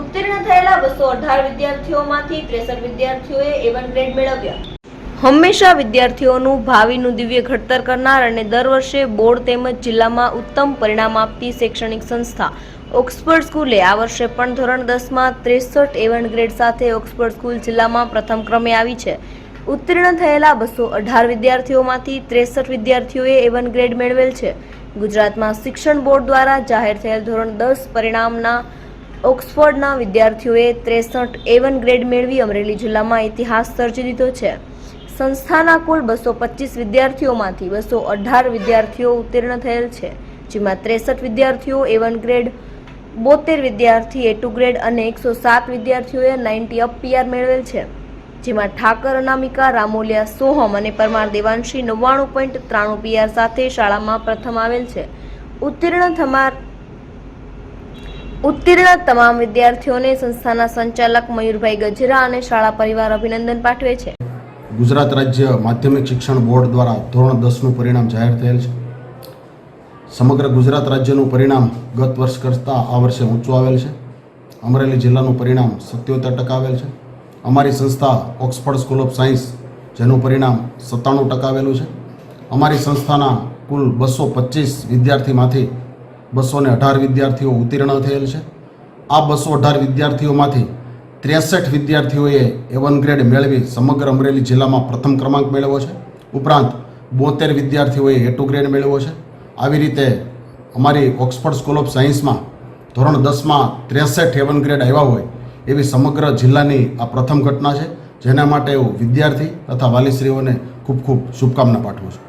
ઉત્તીર્ણ થયેલા બસો અઢાર વિદ્યાર્થીઓમાંથી ત્રેસઠ વિદ્યાર્થીઓએ એ ગ્રેડ મેળવ્યા. હંમેશા વિદ્યાર્થીઓનું ભાવિનું દિવ્ય ઘડતર કરનાર અને દર વર્ષે બોર્ડ તેમજ જિલ્લામાં ઉત્તમ પરિણામ આપતી શૈક્ષણિક સંસ્થા ઓક્સફર્ડ સ્કૂલે આ વર્ષે પણ ધોરણ દસમાં ત્રેસઠ એવન ગ્રેડ સાથે ઓક્સફર્ડ સ્કૂલ જિલ્લામાં પ્રથમ ક્રમે આવી છે. ઉત્તીર્ણ થયેલા બસો અઢાર વિદ્યાર્થીઓમાંથી ત્રેસઠ વિદ્યાર્થીઓએ એવન ગ્રેડ મેળવેલ છે. ગુજરાતમાં શિક્ષણ બોર્ડ દ્વારા જાહેર થયેલ ધોરણ દસ પરિણામના ઓક્સફર્ડના વિદ્યાર્થીઓએ ત્રેસઠ એવન ગ્રેડ મેળવી અમરેલી જિલ્લામાં ઇતિહાસ સર્જી દીધો છે. સંસ્થાના કુલ બસો પચીસ વિદ્યાર્થીઓમાંથી બસો અઢાર વિદ્યાર્થીઓ ઉત્તીર્ણ થયેલ છે, જેમાં ત્રેસઠ વિદ્યાર્થીઓ એવન ગ્રેડ, બોતેર વિદ્યાર્થી એ ટુ ગ્રેડ અને એકસો સાત વિદ્યાર્થીઓએ નાઇન્ટી અપ પીઆર મેળવેલ છે, જેમાં ઠાકર અનામિકા, રામોલિયા સોહમ અને પરમાર દેવાંશી નવ્વાણું પોઈન્ટ ત્રાણું પીઆર સાથે શાળામાં પ્રથમ આવેલ છે. ઉત્તીર્ણ થનાર ઉત્તીર્ણ તમામ વિદ્યાર્થીઓને સંસ્થાના સંચાલક મયુરભાઈ ગજરા અને શાળા પરિવાર અભિનંદન પાઠવે છે. ગુજરાત રાજ્ય માધ્યમિક શિક્ષણ બોર્ડ દ્વારા ધોરણ દસનું પરિણામ જાહેર થયેલ છે. સમગ્ર ગુજરાત રાજ્યનું પરિણામ ગત વર્ષ કરતાં આ વર્ષે ઊંચું આવેલ છે. અમરેલી જિલ્લાનું પરિણામ સત્યોતેર ટકા આવેલ છે. અમારી સંસ્થા ઓક્સફર્ડ સ્કૂલ ઓફ સાયન્સ, જેનું પરિણામ સત્તાણું ટકા આવેલું છે. અમારી સંસ્થાના કુલ બસો પચીસ વિદ્યાર્થીમાંથી બસો ને અઢાર વિદ્યાર્થીઓ ઉત્તીર્ણ થયેલ છે. આ બસો અઢાર વિદ્યાર્થીઓમાંથી ત્રેસઠ વિદ્યાર્થીઓએ એવન ગ્રેડ મેળવી સમગ્ર અમરેલી જિલ્લામાં પ્રથમ ક્રમાંક મેળવ્યો છે. ઉપરાંત બોતેર વિદ્યાર્થીઓએ એ ટુ ગ્રેડ મેળવ્યો છે. આવી રીતે અમારી ઓક્સફર્ડ સ્કૂલ ઓફ સાયન્સમાં ધોરણ દસમાં ત્રેસઠ એવન ગ્રેડ આવ્યા હોય એવી સમગ્ર જિલ્લાની આ પ્રથમ ઘટના છે. જેના માટે હું વિદ્યાર્થી તથા વાલીશ્રીઓને ખૂબ ખૂબ શુભકામના પાઠવું છું.